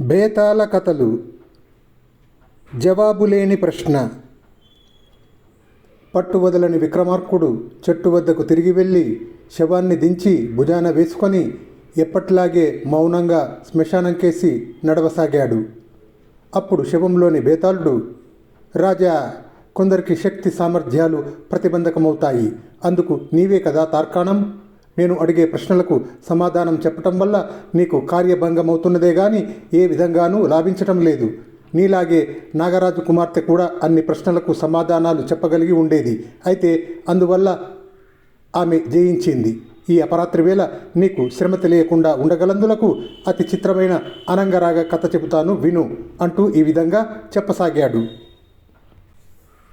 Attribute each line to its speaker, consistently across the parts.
Speaker 1: బేతాళ కథలు. జవాబులేని ప్రశ్న. పట్టువదలని విక్రమార్కుడు చెట్టు వద్దకు తిరిగి వెళ్ళి శవాన్ని దించి భుజాన వేసుకొని ఎప్పట్లాగే మౌనంగా శ్మశానంకేసి నడవసాగాడు. అప్పుడు శవంలోని బేతాళుడు రాజా కొందరికి శక్తి సామర్థ్యాలు ప్రతిబంధకమవుతాయి. అందుకు నీవే కదా తార్కాణం? నేను అడిగే ప్రశ్నలకు సమాధానం చెప్పటం వల్ల నీకు కార్యభంగమవుతున్నదే కానీ ఏ విధంగానూ లాభించటం లేదు. నీలాగే నాగరాజు కుమార్తె కూడా అన్ని ప్రశ్నలకు సమాధానాలు చెప్పగలిగి ఉండేది. అయితే అందువల్ల ఆమె జయించింది. ఈ అపరాత్రి వేళ నీకు శ్రమ తెలియకుండా ఉండగలందులకు అతి చిత్రమైన అనంగరాగ కథ చెబుతాను విను అంటూ ఈ విధంగా చెప్పసాగాడు.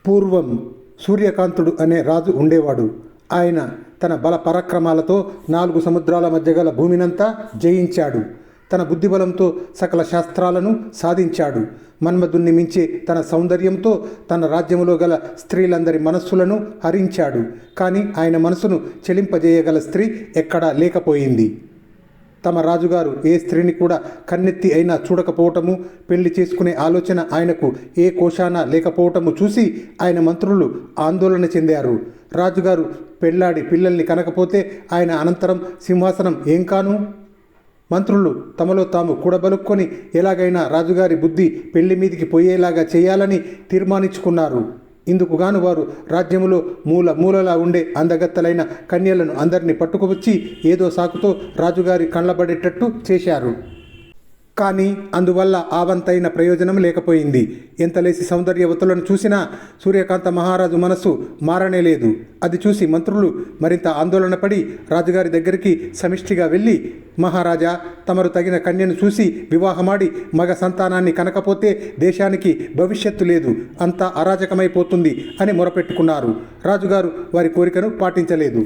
Speaker 1: పూర్వం సూర్యకాంతుడు అనే రాజు ఉండేవాడు. ఆయన తన బల పరాక్రమాలతో నాలుగు సముద్రాల మధ్య గల భూమినంతా జయించాడు. తన బుద్ధిబలంతో సకల శాస్త్రాలను సాధించాడు. మన్మధుణ్ణి మించి తన సౌందర్యంతో తన రాజ్యములో గల స్త్రీలందరి మనస్సులను హరించాడు. కానీ ఆయన మనసును చెలింపజేయగల స్త్రీ ఎక్కడా లేకపోయింది. తమ రాజుగారు ఏ స్త్రీని కూడా కన్నెత్తి అయినా చూడకపోవటము పెళ్ళి చేసుకునే ఆలోచన ఆయనకు ఏ కోశాన లేకపోవటము చూసి ఆయన మంత్రులు ఆందోళన చెందారు. రాజుగారు పెళ్ళాడి పిల్లల్ని కనకపోతే ఆయన అనంతరం సింహాసనం ఏం కాను? మంత్రులు తమలో తాము కూడబలుక్కొని ఎలాగైనా రాజుగారి బుద్ధి పెళ్ళి మీదికి పోయేలాగా చేయాలని తీర్మానించుకున్నారు. ఇందుకుగాను వారు రాజ్యములో మూల మూలలా ఉండే అందగత్తలైన కన్యలను అందరినీ పట్టుకువచ్చి ఏదో సాకుతో రాజుగారి కళ్ళబడేటట్టు చేశారు. కానీ అందువల్ల ఆవంతైన ప్రయోజనం లేకపోయింది. ఎంతలేసి సౌందర్యవతులను చూసినా సూర్యకాంత మహారాజు మనస్సు మారనేలేదు అది చూసి మంత్రులు మరింత ఆందోళన పడి రాజుగారి దగ్గరికి సమిష్టిగా వెళ్ళి మహారాజా తమరు తగిన కన్యను చూసి వివాహమాడి మగ సంతానాన్ని కనకపోతే దేశానికి భవిష్యత్తు లేదు. అంతా అరాజకమైపోతుంది అని మొరపెట్టుకున్నారు. రాజుగారు వారి కోరికను పాటించలేదు.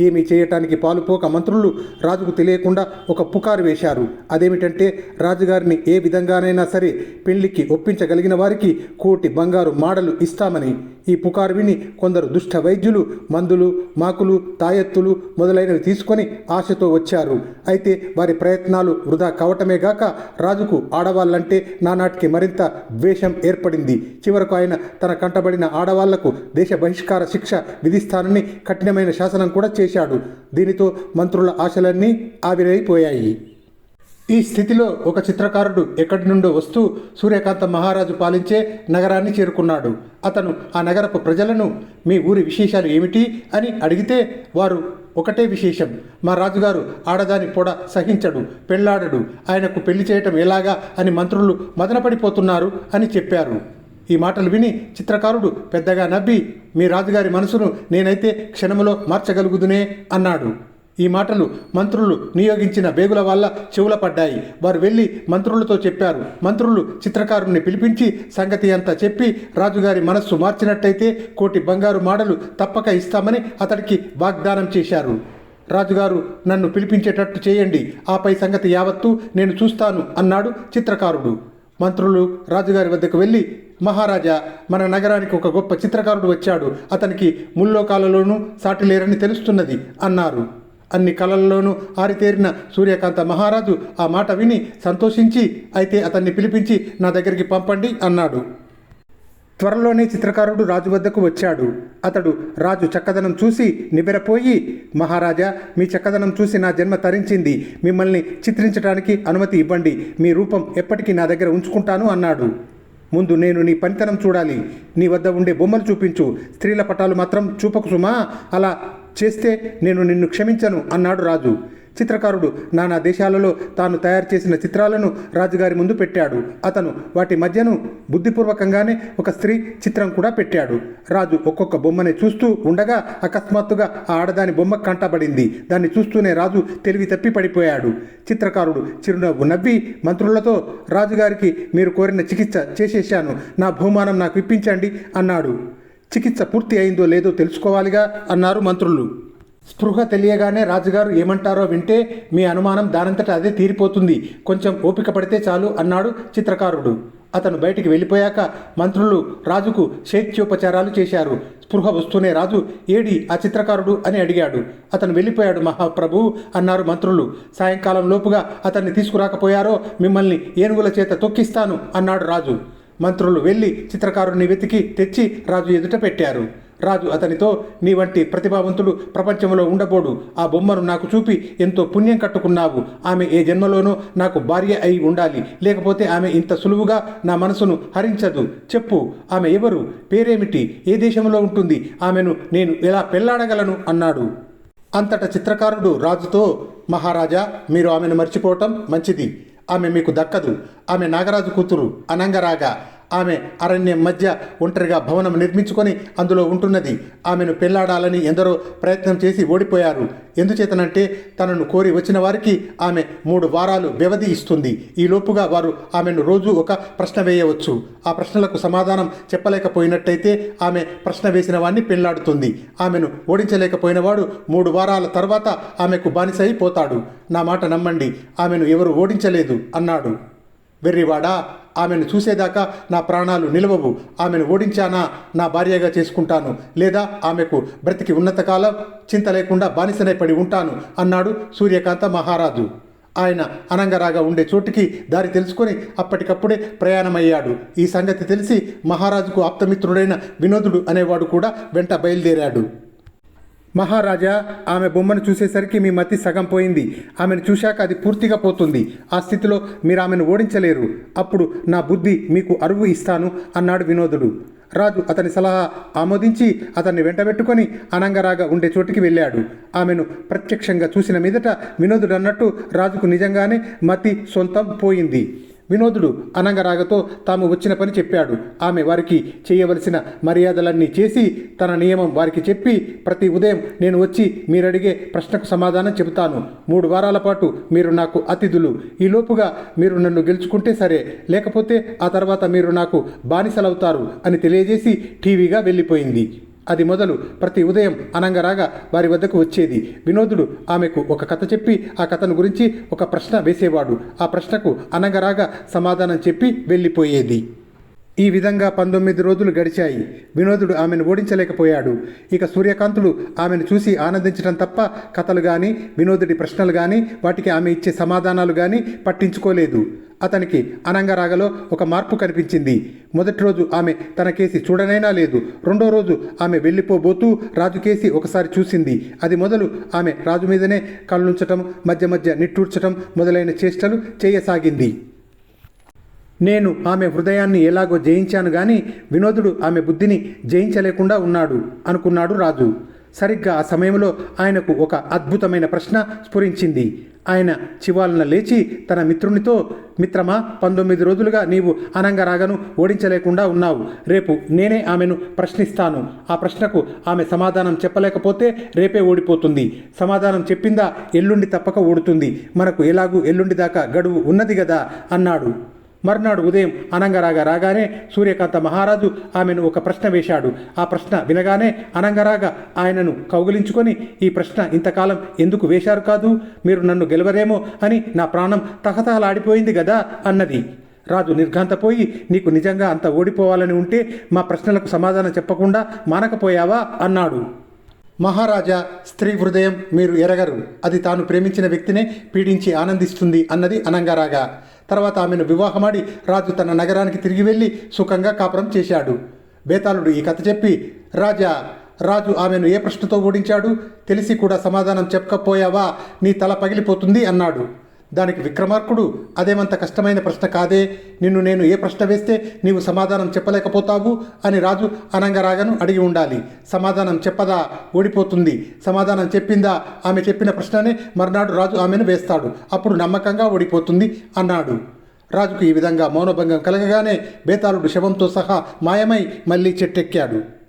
Speaker 1: ఏమీ చేయటానికి పాలుపోక మంత్రులు రాజుకు తెలియకుండా ఒక పుకారు వేశారు. అదేమిటంటే రాజుగారిని ఏ విధంగానైనా సరే పెళ్ళికి ఒప్పించగలిగిన వారికి కోటి బంగారు మాడలు ఇస్తామని. ఈ పుకారు విని కొందరు దుష్ట వైద్యులు మందులు మాకులు తాయెత్తులు మొదలైనవి తీసుకొని ఆశతో వచ్చారు. అయితే వారి ప్రయత్నాలు వృధా కావటమే గాక రాజుకు ఆడవాళ్ళంటే నానాటికి మరింత ద్వేషం ఏర్పడింది. చివరకు ఆయన తన కంటబడిన ఆడవాళ్ళకు దేశ బహిష్కార శిక్ష విధిస్తానని కఠినమైన శాసనం కూడా చేశాడు. దీనితో మంత్రుల ఆశలన్నీ ఆవిరైపోయాయి. ఈ స్థితిలో ఒక చిత్రకారుడు ఎక్కడి నుండో వస్తూ సూర్యకాంత మహారాజు పాలించే నగరాన్ని చేరుకున్నాడు. అతను ఆ నగరపు ప్రజలను మీ ఊరి విశేషాలు ఏమిటి? అని అడిగితే వారు ఒకటే విశేషం. మా రాజుగారు ఆడదాని పొడ సహించడు పెళ్ళాడడు. ఆయనకు పెళ్ళి చేయటం ఎలాగా? అని మంత్రులు మదనపడిపోతున్నారు అని చెప్పారు. ఈ మాటలు విని చిత్రకారుడు పెద్దగా నవ్వి మీ రాజుగారి మనసును నేనైతే క్షణములో మార్చగలుగుదునే అన్నాడు. ఈ మాటలు మంత్రులు నియోగించిన బేగుల వల్ల చెవుల పడ్డాయి. వారు వెళ్ళి మంత్రులతో చెప్పారు. మంత్రులు చిత్రకారుణ్ణి పిలిపించి సంగతి అంతా చెప్పి రాజుగారి మనస్సు మార్చినట్టయితే కోటి బంగారు మాడలు తప్పక ఇస్తామని అతడికి వాగ్దానం చేశారు. రాజుగారు నన్ను పిలిపించేటట్టు చేయండి. ఆపై సంగతి యావత్తు నేను చూస్తాను అన్నాడు చిత్రకారుడు. మంత్రులు రాజుగారి వద్దకు వెళ్ళి మహారాజా మన నగరానికి ఒక గొప్ప చిత్రకారుడు వచ్చాడు. అతనికి ముల్లోకాలలోనూ సాటి లేరని తెలుస్తున్నది అన్నారు. అన్ని కళల్లోనూ ఆరితేరిన సూర్యకాంత మహారాజు ఆ మాట విని సంతోషించి అయితే అతన్ని పిలిపించి నా దగ్గరికి పంపండి అన్నాడు. త్వరలోనే చిత్రకారుడు రాజు వద్దకు వచ్చాడు. అతడు రాజు చక్కదనం చూసి నిబెరపోయి మహారాజా మీ చక్కదనం చూసి నా జన్మ తరించింది. మిమ్మల్ని చిత్రించడానికి అనుమతి ఇవ్వండి. మీ రూపం ఎప్పటికీ నా దగ్గర ఉంచుకుంటాను అన్నాడు. ముందు నేను నీ పనితనం చూడాలి. నీ వద్ద ఉండే బొమ్మలు చూపించు. స్త్రీల పటాలు మాత్రం చూపకు సుమా. అలా చేస్తే నేను నిన్ను క్షమించను అన్నాడు రాజు. చిత్రకారుడు నానా దేశాలలో తాను తయారు చేసిన చిత్రాలను రాజుగారి ముందు పెట్టాడు. అతను వాటి మధ్యను బుద్ధిపూర్వకంగానే ఒక స్త్రీ చిత్రం కూడా పెట్టాడు. రాజు ఒక్కొక్క బొమ్మని చూస్తూ ఉండగా అకస్మాత్తుగా ఆ ఆడదాని బొమ్మ కంటబడింది. దాన్ని చూస్తూనే రాజు తెలివి తప్పి పడిపోయాడు. చిత్రకారుడు చిరునవ్వు నవ్వి మంత్రులతో రాజుగారికి మీరు కోరిన చికిత్స చేసేశాను. నా బహుమానం నాకు ఇప్పించండి అన్నాడు. చికిత్స పూర్తి అయిందో లేదో తెలుసుకోవాలిగా అన్నారు మంత్రులు. స్పృహ తెలియగానే రాజుగారు ఏమంటారో వింటే మీ అనుమానం దానంతట అదే తీరిపోతుంది. కొంచెం ఓపిక పడితే చాలు అన్నాడు చిత్రకారుడు. అతను బయటికి వెళ్ళిపోయాక మంత్రులు రాజుకు శైత్యోపచారాలు చేశారు. స్పృహ వస్తూనే రాజు ఏడి ఆ చిత్రకారుడు? అని అడిగాడు. అతను వెళ్ళిపోయాడు మహాప్రభు అన్నారు మంత్రులు. సాయంకాలం లోపుగా అతన్ని తీసుకురాకపోయారో మిమ్మల్ని ఏనుగుల చేత తొక్కిస్తాను అన్నాడు రాజు. మంత్రులు వెళ్ళి చిత్రకారుడిని వెతికి తెచ్చి రాజు ఎదుట పెట్టారు. రాజు అతనితో నీ వంటి ప్రతిభావంతులు ప్రపంచంలో ఉండబోడు. ఆ బొమ్మను నాకు చూపి ఎంతో పుణ్యం కట్టుకున్నావు. ఆమె ఏ జన్మలోనూ నాకు భార్య అయి ఉండాలి. లేకపోతే ఆమె ఇంత సులువుగా నా మనసును హరించదు. చెప్పు ఆమె ఎవరు? పేరేమిటి? ఏ దేశంలో ఉంటుంది? ఆమెను నేను ఎలా పెళ్ళాడగలను? అన్నాడు. అంతట చిత్రకారుడు రాజుతో మహారాజా మీరు ఆమెను మర్చిపోవటం మంచిది. ఆమె మీకు దక్కదు. ఆమె నాగరాజు కూతురు అనంగరాగా. ఆమె అరణ్యం మధ్య ఒంటరిగా భవనం నిర్మించుకొని అందులో ఉంటున్నది. ఆమెను పెళ్ళాడాలని ఎందరో ప్రయత్నం చేసి ఓడిపోయారు. ఎందుచేతనంటే తనను కోరి వచ్చిన వారికి ఆమె మూడు వారాలు వ్యవధి ఇస్తుంది. ఈ లోపుగా వారు ఆమెను రోజు ఒక ప్రశ్న వేయవచ్చు. ఆ ప్రశ్నలకు సమాధానం చెప్పలేకపోయినట్టయితే ఆమె ప్రశ్న వేసిన వాడిని పెళ్ళాడుతుంది. ఆమెను ఓడించలేకపోయినవాడు మూడు వారాల తర్వాత ఆమెకు బానిస అయిపోతాడు నా మాట నమ్మండి. ఆమెను ఎవరు ఓడించలేదు అన్నాడు. వెర్రివాడా ఆమెను చూసేదాకా నా ప్రాణాలు నిలవవు. ఆమెను ఓడించానా నా భార్యగా చేసుకుంటాను. లేదా ఆమెకు బ్రతికి ఉన్నతకాలం చింత లేకుండా బానిసనై పడి ఉంటాను అన్నాడు సూర్యకాంత మహారాజు. ఆయన అనంగరాగా ఉండే చోటికి దారి తెలుసుకొని అప్పటికప్పుడే ప్రయాణమయ్యాడు. ఈ సంగతి తెలిసి మహారాజుకు ఆప్తమిత్రుడైన వినోదుడు అనేవాడు కూడా వెంట బయలుదేరాడు. మహారాజా ఆమె బొమ్మను చూసేసరికి మీ మతి సగం పోయింది. ఆమెను చూశాక అది పూర్తిగా పోతుంది. ఆ స్థితిలో మీరు ఆమెను ఓడించలేరు. అప్పుడు నా బుద్ధి మీకు అరువు ఇస్తాను అన్నాడు వినోదుడు. రాజు అతని సలహా ఆమోదించి అతన్ని వెంటబెట్టుకొని అనంగరాగా ఉండే చోటికి వెళ్ళాడు. ఆమెను ప్రత్యక్షంగా చూసిన మీదట వినోదుడు అన్నట్టు రాజుకు నిజంగానే మతి సొంతం పోయింది. వినోదుడు అనంగరాగతో తాము వచ్చిన పని చెప్పాడు. ఆమె వారికి చేయవలసిన మర్యాదలన్నీ చేసి తన నియమం వారికి చెప్పి ప్రతి ఉదయం నేను వచ్చి మీరడిగే ప్రశ్నకు సమాధానం చెబుతాను. మూడు వారాల పాటు మీరు నాకు అతిథులు. ఈలోపుగా మీరు నన్ను గెలుచుకుంటే సరే లేకపోతే ఆ తర్వాత మీరు నాకు బానిసలవుతారు అని తెలియజేసి టీవీగా వెళ్ళిపోయింది. అది మొదలు ప్రతి ఉదయం అనంగరాగా వారి వద్దకు వచ్చేది. వినోదుడు ఆమెకు ఒక కథ చెప్పి ఆ కథను గురించి ఒక ప్రశ్న వేసేవాడు. ఆ ప్రశ్నకు అనంగరాగా సమాధానం చెప్పి వెళ్ళిపోయేది. ఈ విధంగా పంతొమ్మిది రోజులు గడిచాయి. వినోదుడు ఆమెను ఓడించలేకపోయాడు. ఇక సూర్యకాంతుడు ఆమెను చూసి ఆనందించడం తప్ప కథలు కానీ వినోదుడి ప్రశ్నలు కానీ వాటికి ఆమె ఇచ్చే సమాధానాలు కానీ పట్టించుకోలేదు. అతనికి అనంగరాగలో ఒక మార్పు కనిపించింది. మొదటి రోజు ఆమె తన కేసి చూడనైనా లేదు. రెండో రోజు ఆమె వెళ్ళిపోబోతూ రాజు కేసి ఒకసారి చూసింది. అది మొదలు ఆమె రాజు మీదనే కళ్ళుంచటం మధ్య మధ్య నిట్టూర్చటం మొదలైన చేష్టలు చేయసాగింది. నేను ఆమె హృదయాన్ని ఎలాగో జయించాను గాని వినోదుడు ఆమె బుద్ధిని జయించలేకుండా ఉన్నాడు అనుకున్నాడు రాజు. సరిగ్గా ఆ సమయంలో ఆయనకు ఒక అద్భుతమైన ప్రశ్న స్ఫురించింది. ఆయన చివాలన లేచి తన మిత్రునితో మిత్రమా పంతొమ్మిది రోజులుగా నీవు అనంగరాగను ఓడించలేకుండా ఉన్నావు. రేపు నేనే ఆమెను ప్రశ్నిస్తాను. ఆ ప్రశ్నకు ఆమె సమాధానం చెప్పలేకపోతే రేపే ఓడిపోతుంది. సమాధానం చెప్పిందా ఎల్లుండి తప్పక ఓడుతుంది. మనకు ఎలాగూ ఎల్లుండి దాకా గడువు ఉన్నది కదా అన్నాడు. మర్నాడు ఉదయం అనంగరాగా రాగానే సూర్యకాంత మహారాజు ఆమెను ఒక ప్రశ్న వేశాడు. ఆ ప్రశ్న వినగానే అనంగరాగా ఆయనను కౌగిలించుకొని ఈ ప్రశ్న ఇంతకాలం ఎందుకు వేశారు కాదు? మీరు నన్ను గెలవరేమో అని నా ప్రాణం తహతహలాడిపోయింది కదా అన్నది. రాజు నిర్ఘాంతపోయి నీకు నిజంగా అంత ఓడిపోవాలని ఉంటే మా ప్రశ్నలకు సమాధానం చెప్పకుండా మానకపోయావా? అన్నాడు. మహారాజా స్త్రీ హృదయం మీరు ఎరగరు. అది తాను ప్రేమించిన వ్యక్తినే పీడించి ఆనందిస్తుంది అన్నది అనంగరాగా. తర్వాత ఆమెను వివాహమాడి రాజు తన నగరానికి తిరిగి వెళ్ళి సుఖంగా కాపురం చేశాడు. బేతాళుడు ఈ కథ చెప్పి రాజా రాజు ఆమెను ఏ ప్రశ్నతో ఓడించాడు? తెలిసి కూడా సమాధానం చెప్పకపోయావా? నీ తల పగిలిపోతుంది అన్నాడు. దానికి విక్రమార్కుడు అదేమంత కష్టమైన ప్రశ్న కాదే. నిన్ను నేను ఏ ప్రశ్న వేస్తే నీవు సమాధానం చెప్పలేకపోతావు? అని రాజు అనంగరాగను అడిగి ఉండాలి. సమాధానం చెప్పదా? ఓడిపోతుంది. సమాధానం చెప్పిందా? ఆమె చెప్పిన ప్రశ్ననే మర్నాడు రాజు ఆమెను వేస్తాడు. అప్పుడు నమ్మకంగా ఓడిపోతుంది అన్నాడు. రాజుకు ఈ విధంగా మౌనభంగం కలగగానే బేతాళుడు శవంతో సహా మాయమై మళ్ళీ చెట్టెక్కాడు.